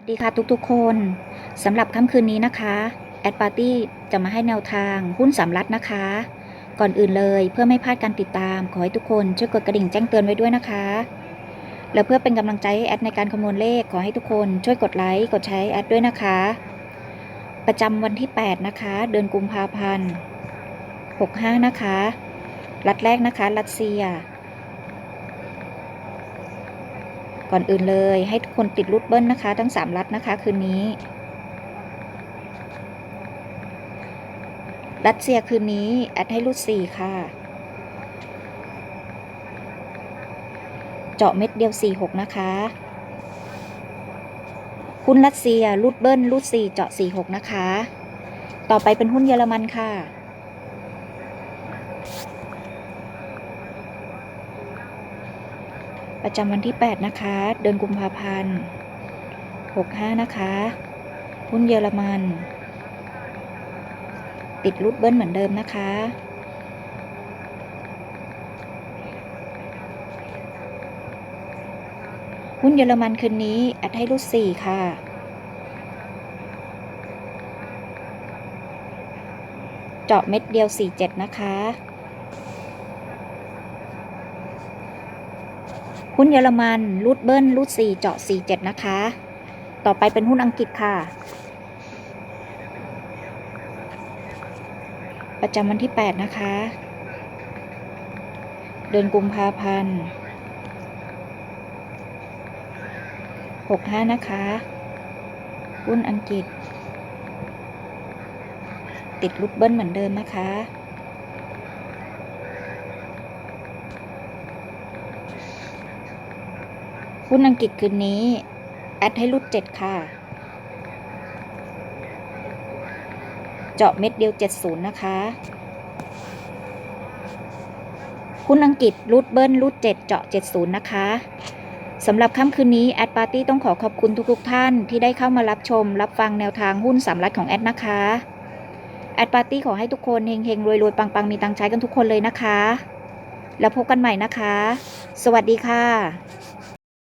วัสดีค่ะทุกๆคนสำหรับค่ำคืนนี้นะคะแอดปาร์ตี้จะมาให้แนวทางหุ้นสามรัฐนะคะ ก่อนอื่นเลยเพื่อไม่พลาดการติดตาม ขอให้ทุกคนช่วยกดกระดิ่งแจ้งเตือนไว้ด้วยนะคะ แล้วเพื่อเป็นกำลังใจให้แอดในการคำนวณเลขขอให้ทุกคนช่วยกดไลค์กดแชร์แอดด้วยนะคะ ประจำวันที่ 8 นะคะ เดือนกุมภาพันธ์65 นะคะ รัฐแรกนะคะ รัสเซีย ก่อนอื่นเลยให้ทุกคนติดรูดเบิ้ลนะคะ ทั้ง 3 รัฐนะคะ คืนนี้ รัสเซียคืนนี้ แอดให้รูด4ค่ะ เจาะเม็ดเดียว 46 นะคะ หุ้นรัสเซียรูดเบิ้ลรูด4 เจาะ 46 นะคะ ต่อไปเป็นหุ้นเยอรมันค่ะ ประจำวันที่ 8 นะคะ เดือนกุมภาพันธ์ 65 นะคะหุ้นเยอรมัน ติดรูดเบิ้ลเหมือนเดิมนะคะ หุ้นเยอรมันคืนนี้แอดให้รูด4ค่ะเจาะเม็ดเดียว 47 นะคะ หุ้นเยอรมันรูดเบิ้ลรูด4เจาะ47นะคะ ต่อไปเป็นหุ้นอังกฤษค่ะ ประจำวันที่ 8 นะคะ เดือนกุมภาพันธ์65 นะคะ หุ้นอังกฤษ ติดรูดเบิ้ลเหมือนเดิมนะคะ หุ้นอังกฤษคืนนี้ แอดให้รูด7ค่ะ เจาะเม็ดเดียว70นย์นะคะหุ้นอังกฤษรูดเบิ้ลรูด7เจาะ70นย์นะคะสำหรับค่ำคืนนี้ แอดปาร์ตี้ต้องขอขอบคุณทุกๆท่านที่ได้เข้ามารับชม รับฟังแนวทางหุ้นสามรัฐของแอดนะคะ แอดปาร์ตี้ขอให้ทุกคนเฮงๆ รวยๆ ปังๆ มีตังใช้กันทุกคนเลยนะคะ แล้วพบกันใหม่นะคะ สวัสดีค่ะ